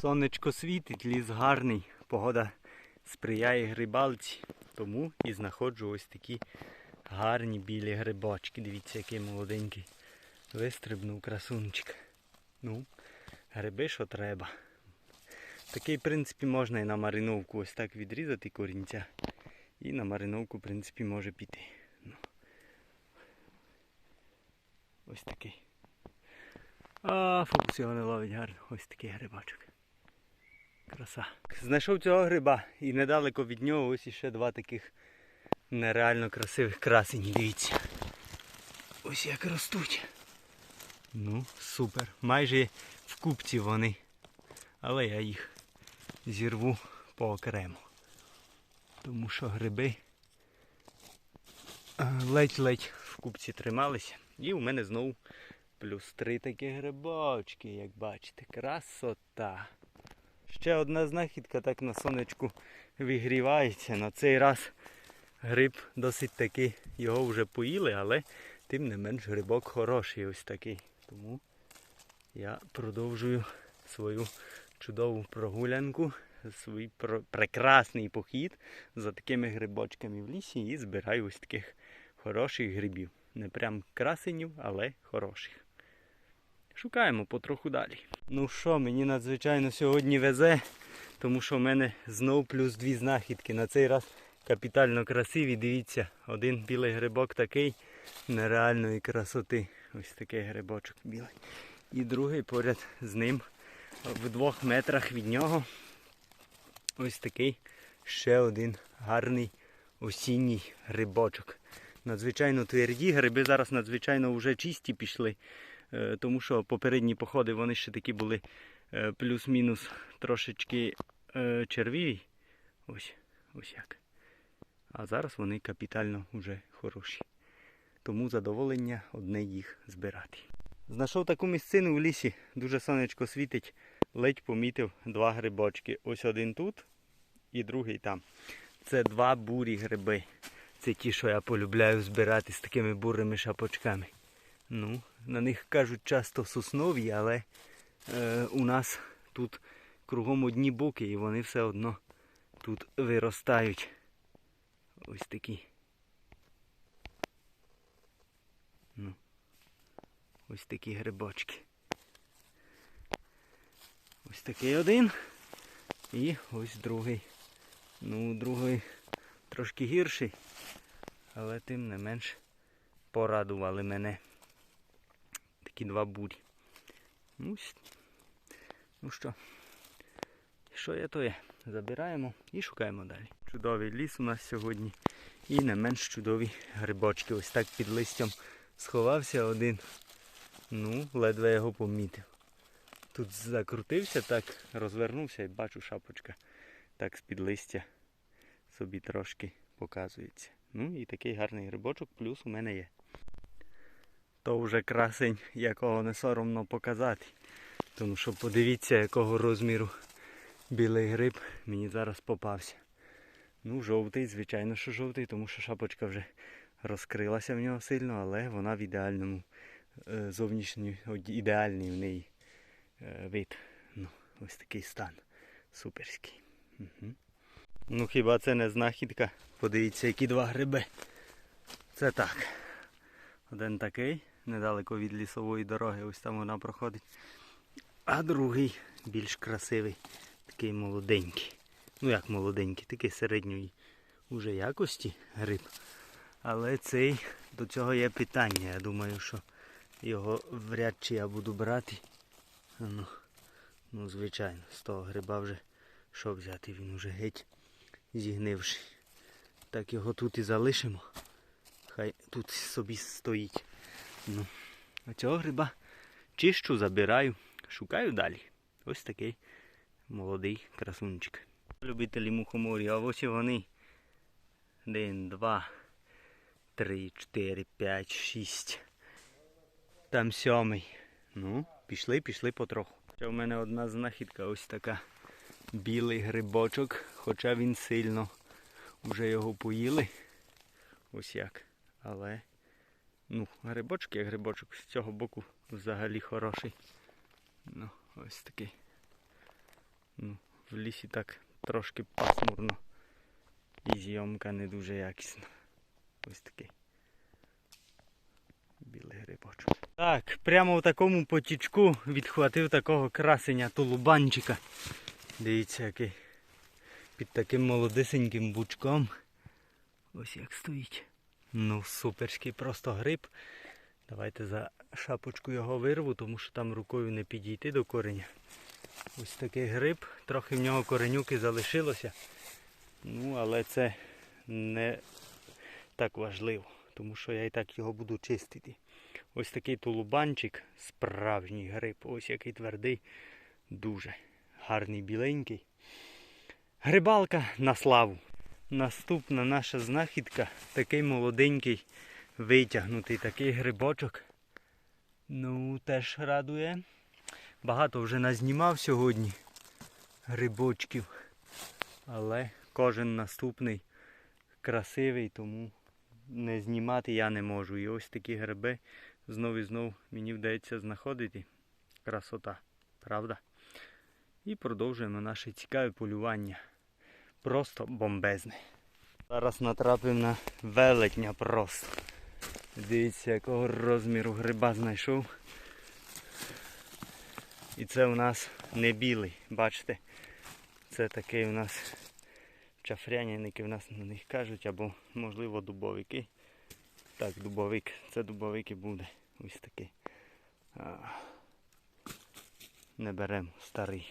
Сонечко світить, ліс гарний, погода сприяє грибалці, тому і знаходжу ось такі гарні білі грибочки. Дивіться, який молоденький. Вистрибнув красунчик. Ну, гриби, що треба. Такий, в принципі, можна і на мариновку ось так відрізати корінця. І на мариновку, в принципі, може піти. Ну. Ось такий. А, фокус ловить гарно. Ось такий грибочок. Краса. Знайшов цього гриба і недалеко від нього ось іще два таких нереально красивих красені. Дивіться. Ось як ростуть. Ну, супер. Майже в купці вони. Але я їх зірву поокремо. Тому що гриби е, ледь-ледь в купці трималися. І у мене знову плюс три такі грибочки, як бачите. Красота. Ще одна знахідка так на сонечку вигрівається. На цей раз гриб досить таки його вже поїли, але тим не менш грибок хороший ось такий. Тому я продовжую свою чудову прогулянку, свій прекрасний похід за такими грибочками в лісі і збираю ось таких хороших грибів. Не прям красенів, але хороших. Шукаємо потроху далі. Ну що, мені надзвичайно сьогодні везе, тому що в мене знов плюс дві знахідки. На цей раз капітально красиві. Дивіться, один білий грибок такий нереальної красоти. Ось такий грибочок білий. І другий поряд з ним в двох метрах від нього. Ось такий ще один гарний осінній грибочок. Надзвичайно тверді, гриби зараз надзвичайно вже чисті пішли, тому що попередні походи вони ще такі були е, плюс-мінус трошечки е, червиві. Ось, ось як. А зараз вони капітально вже хороші. Тому задоволення одне їх збирати. Знайшов таку місцину в лісі, дуже сонечко світить, ледь помітив два грибочки. Ось один тут і другий там. Це два бурі гриби. Це ті, що я полюбляю збирати з такими бурими шапочками. Ну, на них кажуть часто соснові, але е, у нас тут кругом одні боки і вони все одно тут виростають. Ось такі. Ну, ось такі грибочки. Ось такий один. І ось другий. Ну, другий трошки гірший, але тим не менш порадували мене. Такі два бурі. Ну, ну що, що є, то є. Забираємо і шукаємо далі. Чудовий ліс у нас сьогодні. І не менш чудові грибочки. Ось так під листям сховався один. Ну, ледве його помітив. Тут закрутився, так розвернувся і бачу шапочка. Так з-під листя собі трошки показується. Ну і такий гарний грибочок, плюс у мене є. То вже красень, якого не соромно показати. Тому що подивіться, якого розміру білий гриб мені зараз попався. Ну, жовтий, звичайно, що жовтий, тому що шапочка вже розкрилася в нього сильно, але вона в ідеальному е, зовнішній, ідеальний в неї е, вид. Ну, ось такий стан. Суперський. Угу. Ну хіба це не знахідка? Подивіться, які два гриби. Це так. Один такий, недалеко від лісової дороги, ось там вона проходить. А другий більш красивий, такий молоденький. Ну як молоденький, такий середньої уже якості гриб. Але цей до цього є питання. Я думаю, що його вряд чи я буду брати. Ну, ну звичайно, з того гриба вже що взяти, він уже геть зігнивший. Так його тут і залишимо. Хай тут собі стоїть. Ну, а цього гриба чищу, забираю, шукаю далі. Ось такий молодий красунчик. Любителі мухоморі, а ось і вони. Один, два, три, чотири, п'ять, шість. Там сьомий. Ну, пішли, пішли потроху. Ще в мене одна знахідка ось така. Білий грибочок, хоча він сильно вже його поїли. Ось як. Але ну, грибочок як грибочок з цього боку взагалі хороший. Ну, ось такий. Ну, в лісі так трошки пасмурно. І зйомка не дуже якісна. Ось такий. Білий грибочок. Так, прямо в такому потічку відхватив такого красення тулубанчика. Дивіться, який під таким молодисеньким бучком. Ось як стоїть. Ну, суперський просто гриб. Давайте за шапочку його вирву, тому що там рукою не підійти до кореня. Ось такий гриб, трохи в нього коренюки залишилося. Ну, але це не так важливо, тому що я і так його буду чистити. Ось такий тулубанчик, справжній гриб, ось який твердий, дуже гарний біленький. Грибалка на славу. Наступна наша знахідка, такий молоденький, витягнутий такий грибочок. Ну, теж радує. Багато вже назнімав сьогодні грибочків. Але кожен наступний красивий, тому не знімати я не можу. І ось такі гриби знов і знов мені вдається знаходити. Красота, правда? І продовжуємо наше цікаве полювання. Просто бомбезне. Зараз натрапив на велетня просто. Дивіться, якого розміру гриба знайшов. І це у нас не білий, бачите? Це такий у нас чафряняники в нас на них кажуть, або можливо дубовики. Так, дубовик, це дубовик і буде. Ось такий. Не беремо старий.